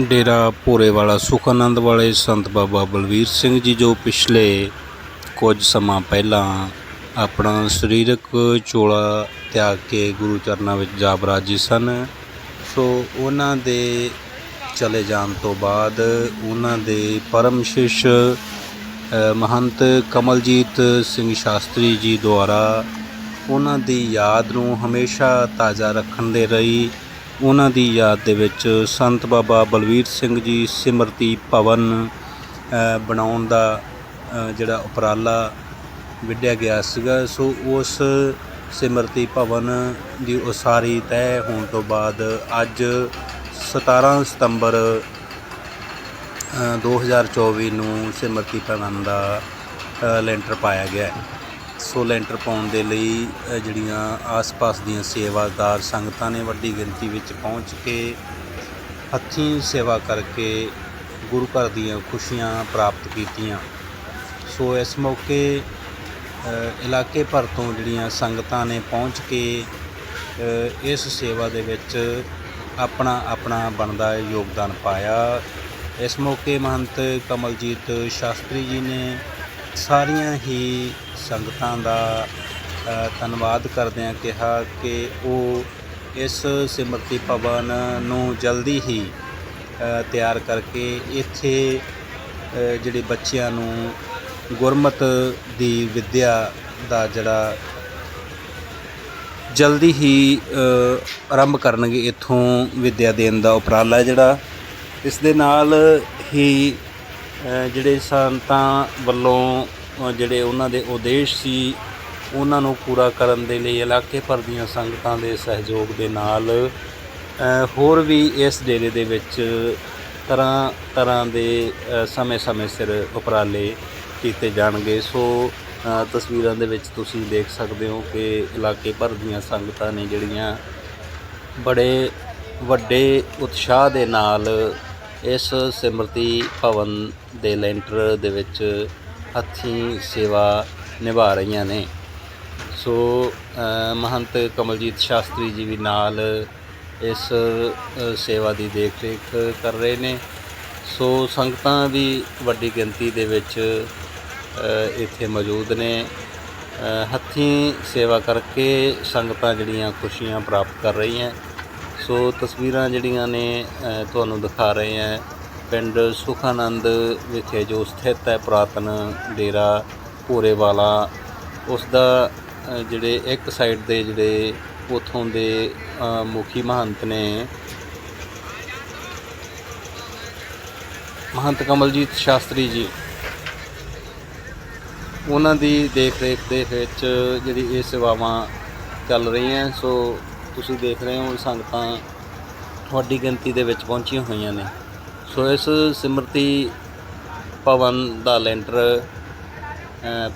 ਡੇਰਾ ਭੋਰੇ ਵਾਲਾ ਸੁਖਾਨੰਦ ਵਾਲੇ ਸੰਤ ਬਾਬਾ ਬਲਵੀਰ ਸਿੰਘ ਜੀ ਜੋ ਪਿਛਲੇ ਕੁਝ ਸਮਾਂ ਪਹਿਲਾਂ ਆਪਣਾ ਸਰੀਰਕ ਚੋਲਾ ਤਿਆਗ ਕੇ ਗੁਰੂ ਚਰਨਾਂ ਵਿੱਚ ਜਾ ਬਰਾਜੀ ਸਨ, ਸੋ ਉਹਨਾਂ ਦੇ ਚਲੇ ਜਾਣ ਤੋਂ ਬਾਅਦ ਉਹਨਾਂ ਦੇ ਪਰਮ ਸ਼ਿਸ਼ ਮਹੰਤ ਕਮਲਜੀਤ ਸਿੰਘ ਸ਼ਾਸਤਰੀ ਜੀ ਦੁਆਰਾ ਉਹਨਾਂ ਦੀ ਯਾਦ ਨੂੰ ਹਮੇਸ਼ਾ ਤਾਜ਼ਾ ਰੱਖਣ ਦੇ ਲਈ ਉਹਨਾਂ ਦੀ ਯਾਦ ਦੇ ਵਿੱਚ ਸੰਤ ਬਾਬਾ ਬਲਵੀਰ ਸਿੰਘ ਜੀ ਸਿਮਰਤੀ ਭਵਨ ਬਣਾਉਣ ਦਾ ਜਿਹੜਾ ਉਪਰਾਲਾ ਵਿੱਢਿਆ ਗਿਆ ਸੀਗਾ। ਸੋ ਉਸ ਸਿਮਰਤੀ ਭਵਨ ਦੀ ਉਸਾਰੀ ਤੈਅ ਹੋਣ ਤੋਂ ਬਾਅਦ ਅੱਜ 17 ਸਤੰਬਰ ਅ, 2024 ਨੂੰ ਸਿਮਰਤੀ ਭਵਨ ਦਾ ਲੈਂਟਰ ਪਾਇਆ ਗਿਆ ਹੈ। ਸੋ ਲੈਂਟਰ ਪਾਉਣ ਦੇ ਲਈ ਜਿਹੜੀਆਂ ਆਸ-ਪਾਸ ਦੀਆਂ ਸੇਵਾਦਾਰ ਸੰਗਤਾਂ ਨੇ ਵੱਡੀ ਗਿਣਤੀ ਵਿੱਚ ਪਹੁੰਚ ਕੇ ਹੱਥੀਂ ਸੇਵਾ ਕਰਕੇ ਗੁਰੂ ਘਰ ਦੀਆਂ ਖੁਸ਼ੀਆਂ ਪ੍ਰਾਪਤ ਕੀਤੀਆਂ। ਸੋ ਇਸ ਮੌਕੇ ਇਲਾਕੇ ਭਰ ਤੋਂ ਜਿਹੜੀਆਂ ਸੰਗਤਾਂ ਨੇ ਪਹੁੰਚ ਕੇ ਇਸ ਸੇਵਾ ਦੇ ਵਿੱਚ ਆਪਣਾ ਆਪਣਾ ਬਣਦਾ ਯੋਗਦਾਨ ਪਾਇਆ। ਇਸ ਮੌਕੇ ਮਹੰਤ ਕਮਲਜੀਤ ਸ਼ਾਸਤਰੀ ਜੀ ਨੇ ਸਾਰੀਆਂ ਹੀ ਸੰਗਤਾਂ ਦਾ ਧੰਨਵਾਦ ਕਰਦਿਆਂ ਕਿਹਾ ਕਿ ਉਹ ਇਸ ਸਿਮਰਤੀ ਭਵਨ ਨੂੰ ਜਲਦੀ ਹੀ ਤਿਆਰ ਕਰਕੇ ਇੱਥੇ ਜਿਹੜੇ ਬੱਚਿਆਂ ਨੂੰ ਗੁਰਮਤ ਦੀ ਵਿੱਦਿਆ ਦਾ ਜਿਹੜਾ ਜਲਦੀ ਹੀ ਆਰੰਭ ਕਰਨਗੇ ਇੱਥੋਂ ਵਿੱਦਿਆ ਦੇਣ ਦਾ ਉਪਰਾਲਾ ਜਿਹੜਾ। ਇਸ ਦੇ ਨਾਲ ਹੀ ਜਿਹੜੇ ਸੰਤਾਂ ਵੱਲੋਂ ਜਿਹੜੇ ਉਹਨਾਂ ਦੇ ਉਦੇਸ਼ ਸੀ, ਉਹਨਾਂ ਨੂੰ ਪੂਰਾ ਕਰਨ ਦੇ ਲਈ ਇਲਾਕੇ ਭਰ ਦੀਆਂ ਸੰਗਤਾਂ ਦੇ ਸਹਿਯੋਗ ਦੇ ਨਾਲ ਹੋਰ ਵੀ ਇਸ ਡੇਰੇ ਦੇ ਵਿੱਚ ਤਰ੍ਹਾਂ ਤਰ੍ਹਾਂ ਦੇ ਸਮੇਂ-ਸਮੇਂ ਸਿਰ ਉਪਰਾਲੇ ਕੀਤੇ ਜਾਣਗੇ। ਸੋ ਤਸਵੀਰਾਂ ਦੇ ਵਿੱਚ ਤੁਸੀਂ ਦੇਖ ਸਕਦੇ ਹੋ ਕਿ ਇਲਾਕੇ ਭਰ ਦੀਆਂ ਸੰਗਤਾਂ ਨੇ ਜਿਹੜੀਆਂ ਬੜੇ ਵੱਡੇ ਉਤਸ਼ਾਹ ਦੇ ਨਾਲ ਇਸ ਸਿਮਰਤੀ ਭਵਨ ਦੇ ਲੈਂਟਰ ਦੇ ਵਿੱਚ ਹੱਥੀਂ ਸੇਵਾ ਨਿਭਾ ਰਹੀਆਂ ਨੇ। ਸੋ ਮਹੰਤ ਕਮਲਜੀਤ ਸ਼ਾਸਤਰੀ ਜੀ ਵੀ ਨਾਲ ਇਸ ਸੇਵਾ ਦੀ ਦੇਖ ਰੇਖ ਕਰ ਰਹੇ ਨੇ। ਸੋ, ਸੰਗਤਾਂ ਵੀ ਵੱਡੀ ਗਿਣਤੀ ਦੇ ਵਿੱਚ ਇੱਥੇ ਮੌਜੂਦ ਨੇ। ਹੱਥੀਂ ਸੇਵਾ ਕਰਕੇ ਸੰਗਤਾਂ ਜਿਹੜੀਆਂ ਖੁਸ਼ੀਆਂ ਪ੍ਰਾਪਤ ਕਰ ਰਹੀਆਂ। ਸੋ ਤਸਵੀਰਾਂ ਜਿਹੜੀਆਂ ਨੇ ਤੁਹਾਨੂੰ ਦਿਖਾ ਰਹੇ ਹਾਂ। ਪਿੰਡ ਸੁਖਾਨੰਦ ਵਿਖੇ ਜੋ ਸਥਿਤ ਹੈ ਪੁਰਾਤਨ ਡੇਰਾ ਭੋਰੇਵਾਲਾ ਉਸ ਦਾ ਜਿਹੜੇ ਇੱਕ ਸਾਈਡ ਦੇ ਜਿਹੜੇ ਉਥੋਂ ਦੇ ਮੁਖੀ ਮਹੰਤ ਨੇ। ਮਹੰਤ ਕਮਲਜੀਤ ਸ਼ਾਸਤਰੀ ਜੀ, ਉਹਨਾਂ ਦੀ ਦੇਖ ਰੇਖ ਦੇ ਵਿੱਚ ਜਿਹੜੀ ਇਹ ਸੇਵਾਵਾਂ ਚੱਲ ਰਹੀਆਂ। ਸੋ ਤੁਸੀਂ ਦੇਖ ਰਹੇ ਹੋ ਸੰਗਤਾਂ ਵੱਡੀ ਗਿਣਤੀ ਦੇ ਵਿੱਚ ਪਹੁੰਚੀਆਂ ਹੋਈਆਂ ਨੇ। ਸੋ ਇਸ ਸਿਮਰਤੀ ਭਵਨ ਦਾ ਲੈਂਟਰ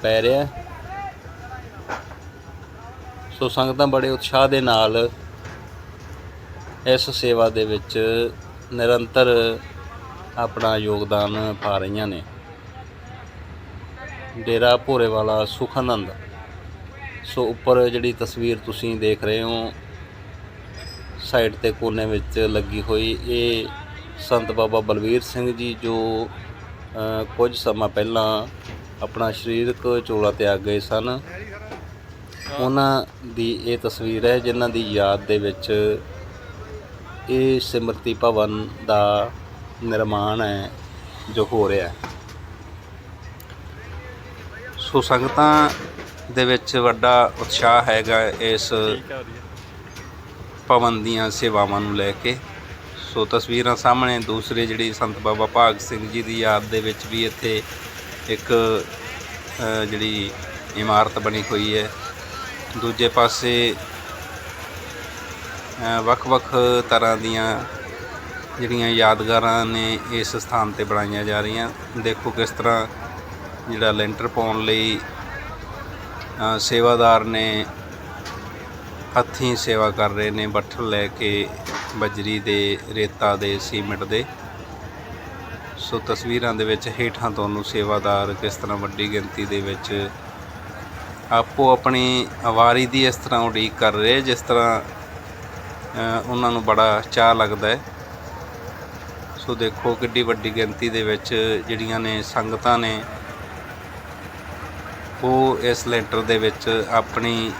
ਪੈ ਰਿਹਾ ਸੋ ਸੰਗਤਾਂ ਬੜੇ ਉਤਸ਼ਾਹ ਦੇ ਨਾਲ ਇਸ ਸੇਵਾ ਦੇ ਵਿੱਚ ਨਿਰੰਤਰ ਆਪਣਾ ਯੋਗਦਾਨ ਪਾ ਰਹੀਆਂ ਨੇ। ਡੇਰਾ ਭੋਰੇ ਵਾਲਾ ਸੁਖਾਨੰਦ। ਸੋ ਉੱਪਰ ਜਿਹੜੀ ਤਸਵੀਰ ਤੁਸੀਂ ਦੇਖ ਰਹੇ ਹੋ ਸਾਈਡ ਤੇ ਕੋਨੇ ਵਿੱਚ ਲੱਗੀ ਹੋਈ ਇਹ ਸੰਤ ਬਾਬਾ ਬਲਵੀਰ ਸਿੰਘ ਜੀ ਜੋ ਕੁਝ ਸਮਾਂ ਪਹਿਲਾਂ ਆਪਣਾ ਸਰੀਰਕ ਚੋਲਾ ਤਿਆਗ ਗਏ ਸਨ। ਉਹਨਾਂ ਦੀ ਇਹ ਤਸਵੀਰ ਹੈ ਜਿਨ੍ਹਾਂ ਦੀ ਯਾਦ ਦੇ ਵਿੱਚ ਇਹ ਸਿਮਰਤੀ ਭਵਨ ਦਾ ਨਿਰਮਾਣ ਹੈ, ਜੋ ਹੋ ਰਿਹਾ ਹੈ। ਸੋ ਸੰਗਤਾਂ ਦੇ ਵਿੱਚ ਵੱਡਾ ਉਤਸ਼ਾਹ ਹੈਗਾ ਇਸ ਭਵਨ ਦੀਆਂ ਸੇਵਾਵਾਂ ਨੂੰ ਲੈ ਕੇ। ਸੋ ਤਸਵੀਰਾਂ ਸਾਹਮਣੇ, ਦੂਸਰੇ ਜਿਹੜੀ ਸੰਤ ਬਾਬਾ ਭਾਗ ਸਿੰਘ ਜੀ ਦੀ ਯਾਦ ਦੇ ਵਿੱਚ ਵੀ ਇੱਥੇ ਇੱਕ ਜਿਹੜੀ ਇਮਾਰਤ ਬਣੀ ਹੋਈ ਹੈ। ਦੂਜੇ ਪਾਸੇ ਵੱਖ-ਵੱਖ ਤਰ੍ਹਾਂ ਦੀਆਂ ਜਿਹੜੀਆਂ ਯਾਦਗਾਰਾਂ ਨੇ ਇਸ ਸਥਾਨ ਤੇ ਬਣਾਈਆਂ ਜਾ ਰਹੀਆਂ। ਦੇਖੋ ਕਿਸ ਤਰ੍ਹਾਂ ਜਿਹੜਾ ਲੈਂਟਰ ਪਾਉਣ ਲਈ ਸੇਵਾਦਾਰ ਨੇ ਹੱਥੀਂ ਸੇਵਾ ਕਰ ਰਹੇ ਨੇ ਬੱਠਲ ਲੈ ਕੇ ਬਜਰੀ ਦੇ, ਰੇਤਾ ਦੇ, ਸੀਮਿੰਟ ਦੇ। ਸੋ ਤਸਵੀਰਾਂ ਦੇ ਵਿੱਚ ਹੇਠਾਂ ਤੁਹਾਨੂੰ ਸੇਵਾਦਾਰ ਕਿਸ ਤਰ੍ਹਾਂ ਵੱਡੀ ਗਿਣਤੀ ਦੇ ਵਿੱਚ ਆਪੋ ਆਪਣੀ ਆਵਾਰੀ ਦੀ ਇਸ ਤਰ੍ਹਾਂ ਉਡੀਕ ਕਰ ਰਹੇ, ਜਿਸ ਤਰ੍ਹਾਂ ਉਹਨਾਂ ਨੂੰ ਬੜਾ ਚਾਹ ਲੱਗਦਾ ਹੈ। ਸੋ ਦੇਖੋ ਕਿੱਡੀ ਵੱਡੀ ਗਿਣਤੀ ਦੇ ਵਿੱਚ ਜਿਹੜੀਆਂ ਨੇ ਸੰਗਤਾਂ ਨੇ, ਉਹ ਇਸ ਲੈਂਟਰ ਦੇ ਵਿੱਚ ਆਪਣੀ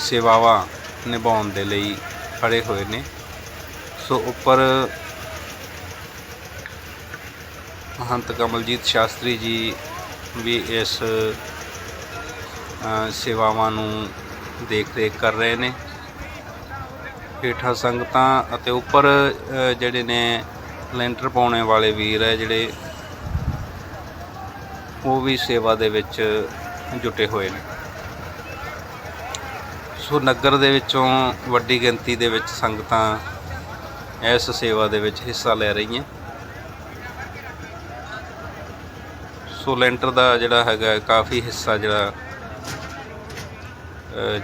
ਸੇਵਾਵਾਂ ਨਿਭਾਉਣ ਦੇ ਲਈ ਖੜੇ ਹੋਏ ਨੇ। ਸੋ ਉੱਪਰ ਮਹੰਤ ਕਮਲਜੀਤ ਸ਼ਾਸਤਰੀ ਜੀ ਵੀ ਇਸ ਸੇਵਾਵਾਂ ਨੂੰ ਦੇਖ ਰੇਖ ਕਰ ਰਹੇ ਨੇ। ਹੇਠਾਂ ਸੰਗਤਾਂ ਅਤੇ ਉੱਪਰ ਜਿਹੜੇ ਨੇ ਲੈਂਟਰ ਪਾਉਣੇ ਵਾਲੇ ਵੀਰ ਹੈ ਜਿਹੜੇ, ਉਹ ਵੀ ਸੇਵਾ ਦੇ ਵਿੱਚ ਜੁਟੇ ਹੋਏ ਨੇ। ਸੋ ਨਗਰ ਦੇ ਵਿੱਚੋਂ ਵੱਡੀ ਗਿਣਤੀ ਦੇ ਵਿੱਚ ਸੰਗਤਾਂ ਇਸ ਸੇਵਾ ਦੇ ਵਿੱਚ ਹਿੱਸਾ ਲੈ ਰਹੀਆਂ। ਸੋ ਲੈਂਟਰ ਦਾ ਜਿਹੜਾ ਹੈਗਾ ਕਾਫੀ ਹਿੱਸਾ ਜਿਹੜਾ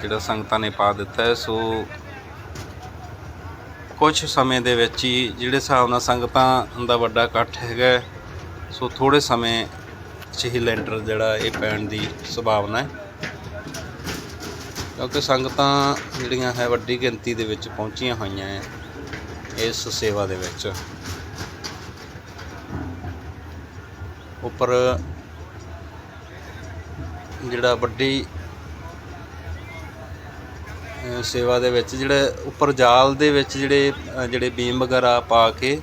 ਜਿਹੜਾ ਸੰਗਤਾਂ ਨੇ ਪਾ ਦਿੱਤਾ ਹੈ। ਸੋ ਕੁਝ ਸਮੇਂ ਦੇ ਵਿੱਚ ਹੀ ਜਿਹੜੇ ਹਿਸਾਬ ਨਾਲ ਸੰਗਤਾਂ ਦਾ ਵੱਡਾ ਇਕੱਠ ਹੈਗਾ ਸੋ ਥੋੜੇ ਸਮੇਂ 'ਚ ਹੀ ਲੈਂਟਰ ਜਿਹੜਾ ਇਹ ਪੈਣ ਦੀ ਸੰਭਾਵਨਾ ਹੈ। ਕਿਉਂਕਿ ਸੰਗਤਾਂ ਜਿਹੜੀਆਂ ਹੈ ਵੱਡੀ ਗਿਣਤੀ ਦੇ ਵਿੱਚ ਪਹੁੰਚੀਆਂ ਹੋਈਆਂ ਹੈ ਇਸ ਸੇਵਾ ਦੇ ਵਿੱਚ। ਉੱਪਰ ਜਿਹੜਾ ਵੱਡੀ ਸੇਵਾ ਦੇ ਵਿੱਚ ਜਿਹੜੇ ਉੱਪਰ ਜਾਲ ਦੇ ਵਿੱਚ ਜਿਹੜੇ ਜਿਹੜੇ ਬੀਮ ਵਗੈਰਾ ਪਾ ਕੇ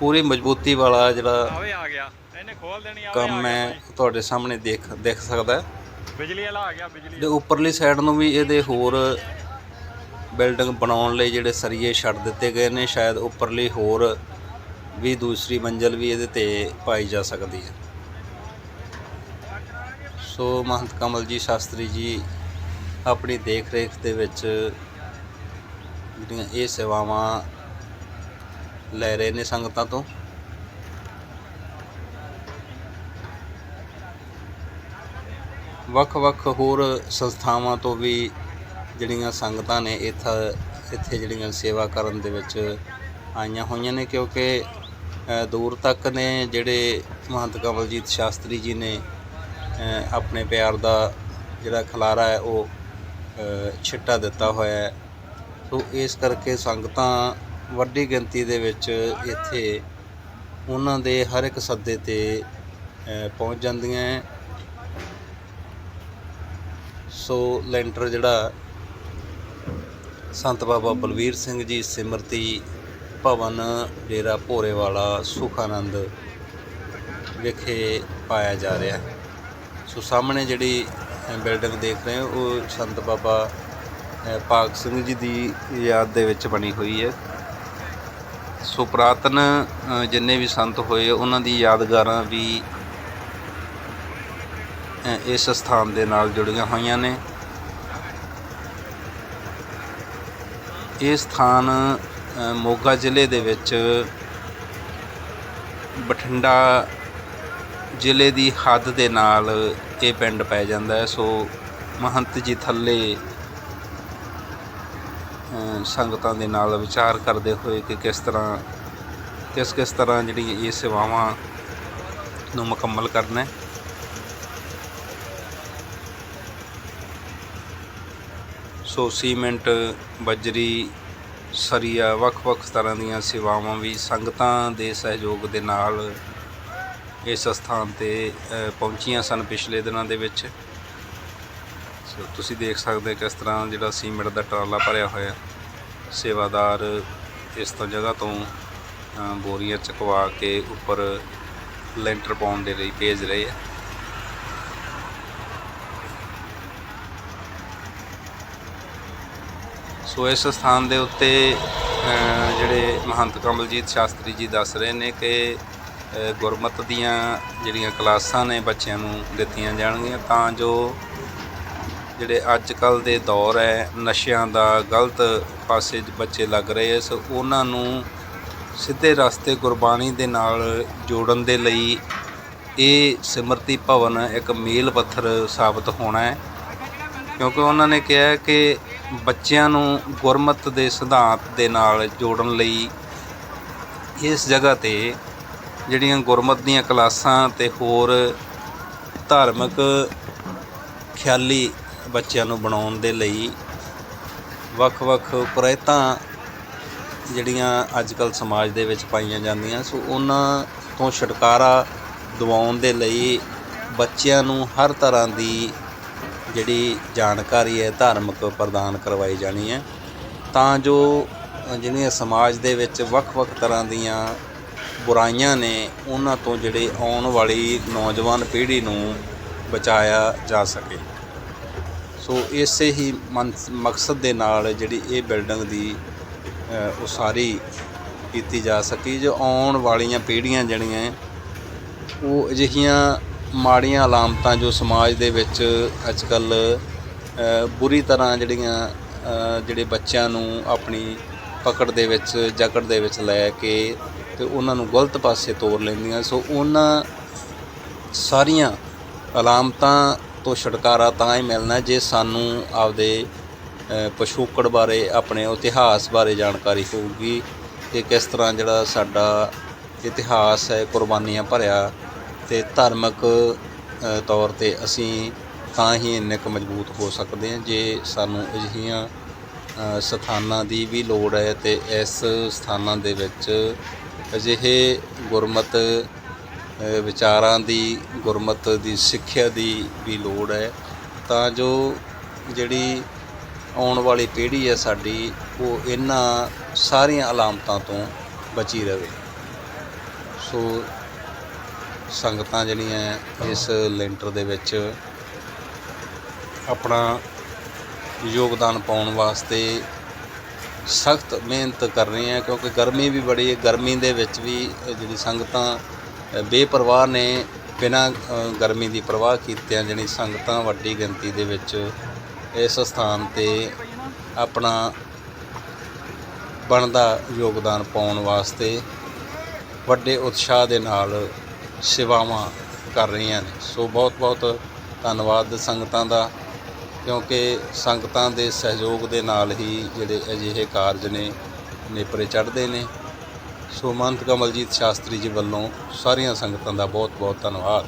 ਪੂਰੀ ਮਜ਼ਬੂਤੀ ਵਾਲਾ ਜਿਹੜਾ ਆਵੇ ਆ ਗਿਆ। ਇਹਨੇ ਖੋਲ ਦੇਣੀ ਆਵੇ ਕੰਮ ਹੈ ਤੁਹਾਡੇ ਸਾਹਮਣੇ ਦੇਖ ਦੇਖ ਸਕਦਾ। ਹੈ ਬਿਜਲੀ ਵਾਲਾ ਆ ਗਿਆ, ਬਿਜਲੀ ਤੇ ਉੱਪਰਲੀ ਸਾਈਡ ਨੂੰ ਵੀ ਇਹਦੇ ਹੋਰ ਬਿਲਡਿੰਗ ਬਣਾਉਣ ਲਈ ਜਿਹੜੇ ਸਰੀਏ ਛੱਡ ਦਿੱਤੇ ਗਏ ਨੇ, ਸ਼ਾਇਦ ਉੱਪਰਲੀ ਹੋਰ ਵੀ ਦੂਸਰੀ ਮੰਜ਼ਲ ਵੀ ਇਹਦੇ ਤੇ ਪਾਈ ਜਾ ਸਕਦੀ ਹੈ। ਸੋ ਮਹੰਤ ਕਮਲ ਜੀ ਸ਼ਾਸਤਰੀ ਜੀ, ਆਪਣੀ ਦੇਖ ਰੇਖ ਦੇ ਵਿੱਚ ਜਿਹੜੀਆਂ ਇਹ ਸੇਵਾਵਾਂ ਲੈ ਰਹੇ ਨੇ ਸੰਗਤਾਂ ਤੋਂ ਵੱਖ-ਵੱਖ ਹੋਰ ਸੰਸਥਾਵਾਂ ਤੋਂ ਵੀ ਜਿਹੜੀਆਂ ਸੰਗਤਾਂ ਨੇ ਇੱਥੇ ਇੱਥੇ ਜਿਹੜੀਆਂ ਸੇਵਾ ਕਰਨ ਦੇ ਵਿੱਚ ਆਈਆਂ ਹੋਈਆਂ ਨੇ, ਕਿਉਂਕਿ ਦੂਰ ਤੱਕ ਨੇ ਜਿਹੜੇ ਮਹੰਤ ਕਮਲਜੀਤ ਸ਼ਾਸਤਰੀ ਜੀ ਨੇ ਆਪਣੇ ਪਿਆਰ ਦਾ ਜਿਹੜਾ ਖਲਾਰਾ ਹੈ, ਉਹ ਛਿੱਟਾ ਦਿੱਤਾ ਹੋਇਆ ਹੈ। ਸੋ ਇਸ ਕਰਕੇ ਸੰਗਤਾਂ ਵੱਡੀ ਗਿਣਤੀ ਦੇ ਵਿੱਚ ਇੱਥੇ ਉਹਨਾਂ ਦੇ ਹਰ ਇੱਕ ਸੱਦੇ ਤੇ ਪਹੁੰਚ ਜਾਂਦੀਆਂ ਸੋ ਲੈਂਟਰ ਜਿਹੜਾ ਸੰਤ ਬਾਬਾ ਬਲਵੀਰ ਸਿੰਘ ਜੀ ਸਿਮਰਤੀ ਭਵਨ ਡੇਰਾ ਭੋਰੇਵਾਲਾ ਸੁਖਾਨੰਦ ਵਿਖੇ ਪਾਇਆ ਜਾ ਰਿਹਾ। ਸੋ ਸਾਹਮਣੇ ਜਿਹੜੀ ਬਿਲਡਿੰਗ ਦੇਖ ਰਹੇ ਹੋ ਉਹ ਸੰਤ ਬਾਬਾ ਅ, ਭਾਗ ਸਿੰਘ ਜੀ ਦੀ ਯਾਦ ਦੇ ਵਿੱਚ ਬਣੀ ਹੋਈ ਹੈ। ਸੋ ਪੁਰਾਤਨ ਜਿੰਨੇ ਵੀ ਸੰਤ ਹੋਏ ਉਹਨਾਂ ਦੀ ਯਾਦਗਾਰਾਂ ਵੀ ਇਸ ਸਥਾਨ ਦੇ ਨਾਲ ਜੁੜੀਆਂ ਹੋਈਆਂ ਨੇ। ਇਹ ਸਥਾਨ ਮੋਗਾ ਜ਼ਿਲ੍ਹੇ ਦੇ ਵਿੱਚ ਬਠਿੰਡਾ ਜ਼ਿਲ੍ਹੇ ਦੀ ਹੱਦ ਦੇ ਨਾਲ ਇਹ ਪਿੰਡ ਪੈ ਜਾਂਦਾ ਹੈ। ਸੋ ਮਹੰਤ ਜੀ ਥੱਲੇ ਸੰਗਤਾਂ ਦੇ ਨਾਲ ਵਿਚਾਰ ਕਰਦੇ ਹੋਏ ਕਿ ਕਿਸ ਤਰ੍ਹਾਂ ਕਿਸ ਕਿਸ ਤਰ੍ਹਾਂ ਜਿਹੜੀ ਇਹ ਸੇਵਾਵਾਂ ਨੂੰ ਮੁਕੰਮਲ ਕਰਨਾ ਹੈ। ਸੋ ਸੀਮੈਂਟ, ਬਜਰੀ, ਸਰੀਆ, ਵੱਖ-ਵੱਖ ਤਰ੍ਹਾਂ ਦੀਆਂ ਸੇਵਾਵਾਂ ਵੀ ਸੰਗਤਾਂ ਦੇ ਸਹਿਯੋਗ ਦੇ ਨਾਲ ਇਸ ਸਥਾਨ ਤੇ ਪਹੁੰਚੀਆਂ ਸਨ ਪਿਛਲੇ ਦਿਨਾਂ ਦੇ ਵਿੱਚ। ਸੋ ਤੁਸੀਂ ਦੇਖ ਸਕਦੇ ਹੋ ਕਿਸ ਤਰ੍ਹਾਂ ਜਿਹੜਾ ਸੀਮੈਂਟ ਦਾ ਟਰਾਲਾ ਭਰਿਆ ਹੋਇਆ। ਸੇਵਾਦਾਰ ਇਸ ਤੋਂ ਜਗ੍ਹਾ ਤੋਂ ਬੋਰੀਆਂ ਚਕਵਾ ਕੇ ਉੱਪਰ ਲੈਂਟਰ ਪਾਉਣ ਦੇ ਲਈ ਭੇਜ ਰਹੇ ਆ। ਸੋ ਇਸ ਸਥਾਨ ਦੇ ਉੱਤੇ ਜਿਹੜੇ ਮਹੰਤ ਕਮਲਜੀਤ ਸ਼ਾਸਤਰੀ ਜੀ ਦੱਸ ਰਹੇ ਨੇ ਕਿ ਅ, ਗੁਰਮਤ ਦੀਆਂ ਜਿਹੜੀਆਂ ਕਲਾਸਾਂ ਨੇ ਬੱਚਿਆਂ ਨੂੰ ਦਿੱਤੀਆਂ ਜਾਣਗੀਆਂ ਤਾਂ ਜੋ ਜਿਹੜੇ ਅੱਜ ਕੱਲ ਦੇ ਦੌਰ ਹੈ ਨਸ਼ਿਆਂ ਦਾ ਗਲਤ ਪਾਸੇ ਬੱਚੇ ਲੱਗ ਰਹੇ ਐ ਸੋ ਉਹਨਾਂ ਨੂੰ ਸਿੱਧੇ ਰਸਤੇ ਗੁਰਬਾਣੀ ਦੇ ਨਾਲ ਜੋੜਨ ਦੇ ਲਈ ਇਹ ਸਿਮਰਤੀ ਭਵਨ ਇੱਕ ਮੀਲ ਪੱਥਰ ਸਾਬਤ ਹੋਣਾ ਹੈ। ਕਿਉਂਕਿ ਉਹਨਾਂ ਨੇ ਕਿਹਾ ਕਿ ਬੱਚਿਆਂ ਨੂੰ ਗੁਰਮਤ ਦੇ ਸਿਧਾਂਤ ਦੇ ਨਾਲ ਜੋੜਨ ਲਈ ਇਸ ਜਗ੍ਹਾ ਤੇ ਜਿਹੜੀਆਂ ਗੁਰਮਤ ਦੀਆਂ ਕਲਾਸਾਂ ਤੇ ਹੋਰ ਧਾਰਮਿਕ ਖਿਆਲੀ ਬੱਚਿਆਂ ਨੂੰ ਬਣਾਉਣ ਦੇ ਲਈ ਵੱਖ-ਵੱਖ ਪ੍ਰਯਤਨਾਂ ਜਿਹੜੀਆਂ ਅੱਜ ਕੱਲ ਸਮਾਜ ਦੇ ਵਿੱਚ ਪਾਈਆਂ ਜਾਂਦੀਆਂ, ਸੋ ਉਹਨਾਂ ਤੋਂ ਛੁਟਕਾਰਾ ਦਿਵਾਉਣ ਦੇ ਲਈ ਬੱਚਿਆਂ ਨੂੰ ਹਰ ਤਰ੍ਹਾਂ ਦੀ ਜਿਹੜੀ ਜਾਣਕਾਰੀ ਹੈ ਧਾਰਮਿਕ ਪ੍ਰਦਾਨ ਕਰਵਾਈ ਜਾਣੀ ਹੈ, ਤਾਂ ਜੋ ਜਿਹੜੀਆਂ ਸਮਾਜ ਦੇ ਵਿੱਚ ਵੱਖ-ਵੱਖ ਤਰ੍ਹਾਂ ਦੀਆਂ ਬੁਰਾਈਆਂ ਨੇ, ਉਹਨਾਂ ਤੋਂ ਜਿਹੜੇ ਆਉਣ ਵਾਲੀ ਨੌਜਵਾਨ ਪੀੜ੍ਹੀ ਨੂੰ ਬਚਾਇਆ ਜਾ ਸਕੇ। ਸੋ ਇਸੇ ਹੀ ਮਨ- ਮਕਸਦ ਦੇ ਨਾਲ ਜਿਹੜੀ ਇਹ ਬਿਲਡਿੰਗ ਦੀ ਉਸਾਰੀ ਕੀਤੀ ਜਾ ਸਕੀ, ਜੋ ਆਉਣ ਵਾਲੀਆਂ ਪੀੜ੍ਹੀਆਂ ਜਿਹੜੀਆਂ, ਉਹ ਅਜਿਹੀਆਂ ਮਾੜੀਆਂ ਅਲਾਮਤਾਂ ਜੋ ਸਮਾਜ ਦੇ ਵਿੱਚ ਅੱਜ ਕੱਲ ਬੁਰੀ ਤਰ੍ਹਾਂ ਜਿਹੜੀਆਂ ਜਿਹੜੇ ਬੱਚਿਆਂ ਨੂੰ ਆਪਣੀ ਪਕੜ ਦੇ ਵਿੱਚ ਜਕੜ ਦੇ ਵਿੱਚ ਲੈ ਕੇ ਤੇ ਉਹਨਾਂ ਨੂੰ ਗਲਤ ਪਾਸੇ ਤੋਰ ਲੈਂਦੀਆਂ। ਸੋ ਉਹਨਾਂ ਸਾਰੀਆਂ ਅਲਾਮਤਾਂ ਤੋਂ ਛੁਟਕਾਰਾ ਤਾਂ ਹੀ ਮਿਲਣਾ ਜੇ ਸਾਨੂੰ ਆਪਦੇ ਅ, ਬਾਰੇ ਆਪਣੇ ਇਤਿਹਾਸ ਬਾਰੇ ਜਾਣਕਾਰੀ ਹੋਊਗੀ ਕਿ ਕਿਸ ਤਰ੍ਹਾਂ ਜਿਹੜਾ ਸਾਡਾ ਇਤਿਹਾਸ ਹੈ ਕੁਰਬਾਨੀਆਂ ਭਰਿਆ ਤੇ ਧਾਰਮਿਕ ਤੌਰ ਤੇ ਅਸੀਂ ਤਾਂ ਹੀ ਇੰਨੇ ਕੁ ਮਜ਼ਬੂਤ ਹੋ ਸਕਦੇ ਹਾਂ ਜੇ ਸਾਨੂੰ ਅਜਿਹੀਆਂ ਸਥਾਨਾਂ ਦੀ ਵੀ ਲੋੜ ਹੈ ਅਤੇ ਇਸ ਸਥਾਨਾਂ ਦੇ ਵਿੱਚ ਅਜਿਹੇ ਗੁਰਮਤ ਵਿਚਾਰਾਂ ਦੀ, ਗੁਰਮਤ ਦੀ, ਸਿੱਖਿਆ ਦੀ ਵੀ ਲੋੜ ਹੈ, ਤਾਂ ਜੋ ਜਿਹੜੀ ਆਉਣ ਵਾਲੀ ਪੀੜ੍ਹੀ ਹੈ ਸਾਡੀ, ਉਹ ਇਹਨਾਂ ਸਾਰੀਆਂ ਅਲਾਮਤਾਂ ਤੋਂ ਬਚੀ ਰਹੇ। ਸੋ ਸੰਗਤਾਂ ਜਿਹੜੀਆਂ ਇਸ ਲੈਂਟਰ ਦੇ ਵਿੱਚ ਆਪਣਾ ਯੋਗਦਾਨ ਪਾਉਣ ਵਾਸਤੇ ਸਖਤ ਮਿਹਨਤ ਕਰ ਰਹੀ ਹੈ ਕਿਉਂਕਿ ਗਰਮੀ ਵੀ ਬੜੀ ਹੈ। ਗਰਮੀ ਦੇ ਵਿੱਚ ਵੀ ਜਿਹੜੀ ਸੰਗਤਾਂ ਬੇਪਰਵਾਹ ਨੇ ਬਿਨਾਂ ਗਰਮੀ ਦੀ ਪਰਵਾਹ ਕੀਤਿਆਂ ਜਿਹੜੀ ਸੰਗਤਾਂ ਵੱਡੀ ਗਿਣਤੀ ਦੇ ਵਿੱਚ ਇਸ ਸਥਾਨ ਤੇ ਆਪਣਾ ਬਣਦਾ ਯੋਗਦਾਨ ਪਾਉਣ ਵਾਸਤੇ ਵੱਡੇ ਉਤਸ਼ਾਹ ਦੇ ਨਾਲ ਸੇਵਾਵਾਂ ਕਰ ਰਹੀਆਂ ਨੇ। ਸੋ ਬਹੁਤ ਬਹੁਤ ਧੰਨਵਾਦ ਸੰਗਤਾਂ ਦਾ, ਕਿਉਂਕਿ ਸੰਗਤਾਂ ਦੇ ਸਹਿਯੋਗ ਦੇ ਨਾਲ ਹੀ ਜਿਹੜੇ ਅਜਿਹੇ ਕਾਰਜ ਨੇ, ਨੇਪਰੇ ਚੜ੍ਹਦੇ ਨੇ। ਸੋ ਮੰਤ ਕਮਲਜੀਤ ਸ਼ਾਸਤਰੀ ਜੀ ਵੱਲੋਂ ਸਾਰੀਆਂ ਸੰਗਤਾਂ ਦਾ ਬਹੁਤ ਬਹੁਤ ਧੰਨਵਾਦ।